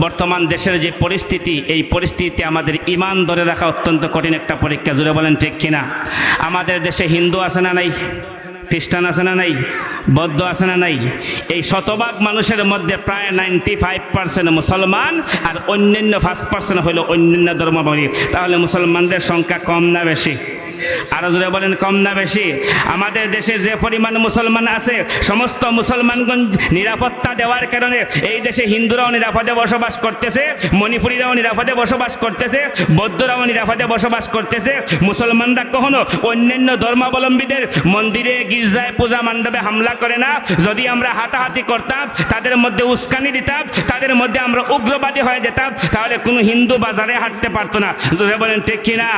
বর্তমান দেশের যে পরিস্থিতি, এই পরিস্থিতিতে আমাদের ইমান ধরে রাখা অত্যন্ত কঠিন একটা পরীক্ষা জুড়ে বলেন ঠিক কিনা? আমাদের দেশে হিন্দু আছে না নাই? খ্রিস্টান আছে না নাই? বৌদ্ধ আছে না নাই? এই শতভাগ মানুষের মধ্যে প্রায় নাইনটি ফাইভ পার্সেন্ট মুসলমান আর অন্যান্য ফার্স্ট পার্সেন্ট হলো অন্যান্য ধর্মাবলী। তাহলে মুসলমানদের সংখ্যা কম না বেশি? আরও জোরে বলেন, কম না বেশি। আমাদের দেশে যে পরিমাণ মুসলমান আছে, সমস্ত মুসলমানগঞ্জ নিরাপত্তা দেওয়ার কারণে এই দেশে হিন্দুরাও নিরাপদে বসবাস করতেছে, মণিপুরীরাও নিরাপদে বসবাস করতেছে, বৌদ্ধরাও নিরাপদে বসবাস করতেছে। মুসলমানরা কখনো অন্যান্য ধর্মাবলম্বীদের মন্দিরে, গির্জায়, পূজা মণ্ডপে হামলা করে না। যদি আমরা হাতাহাতি করতাম, তাদের মধ্যে উস্কানি দিতাম, তাদের মধ্যে আমরা উগ্রবাদী হয়ে যেতাম, তাহলে কোনো হিন্দু বাজারে হাঁটতে পারতো না। জোরে বলেন, ঠিক কিনা?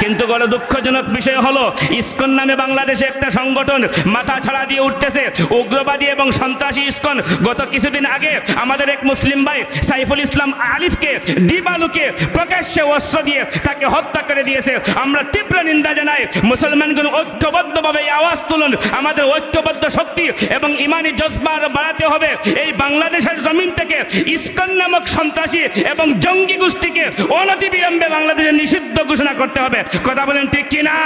কিন্তু বড় দুঃখজনক বিষয় হলো, ইস্কন নামে বাংলাদেশে একটা সংগঠন মাথা ছাড়া দিয়ে উঠতেছে। উগ্রবাদী এবং সন্ত্রাসী ইস্কন। গত কিছুদিন আগে আমাদের এক মুসলিম ভাই সাইফুল ইসলাম আলিফকে, দিবালুকে প্রকাশ্যে অস্ত্র দিয়ে তাকে হত্যা করে দিয়েছে। আমরা তীব্র নিন্দা জানাই। মুসলমানগুলো ঐক্যবদ্ধভাবে আওয়াজ তুলুন। আমাদের ঐক্যবদ্ধ শক্তি এবং ইমানি জজবা বাড়াতে হবে। এই বাংলাদেশের জমিন থেকে ইস্কন নামক সন্ত্রাসী এবং জঙ্গি গোষ্ঠীকে অনতিবিলম্বে বাংলাদেশে নিষিদ্ধ ঘোষণা করতে হবে। কথা বলেন ঠিক কিনা?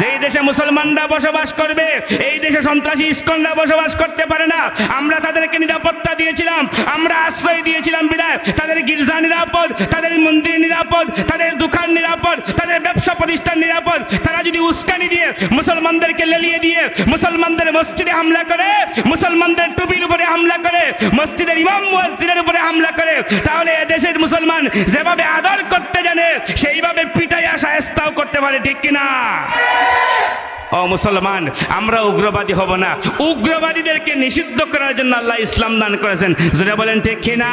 যেই দেশে মুসলমানরা বসবাস করবে, এই দেশে সন্ত্রাসী ইস্কনরা বসবাস করতে পারে না। আমরা তাদেরকে নিরাপত্তা দিয়েছিলাম, আমরা আশ্রয় দিয়েছিলাম বিদায় তাদের গির্জা নিরাপদ, তাদের মন্দির নিরাপদ, তাদের দোকান নিরাপদ, তাদের ব্যবসা প্রতিষ্ঠান নিরাপদ। তারা যদি উস্কানি দিয়ে মুসলমানদেরকে লেলিয়ে দিয়ে মুসলমানদের মসজিদে হামলা করে, মুসলমানদের টুপির উপরে হামলা করে, মসজিদের ইমাম মসজিদের উপরে হামলা করে, তাহলে দেশের মুসলমান যেভাবে আদর করতে জানে, সেইভাবে পিটাইয়া সায়স্তাও করতে পারে, ঠিক কিনা ও মুসলমান, আমরা উগ্রবাদী হব না। উগ্রবাদীদেরকে নিষিদ্ধ করার জন্য আল্লাহ ইসলাম দান করেছেন। যেটা বলেন, ঠিক কিনা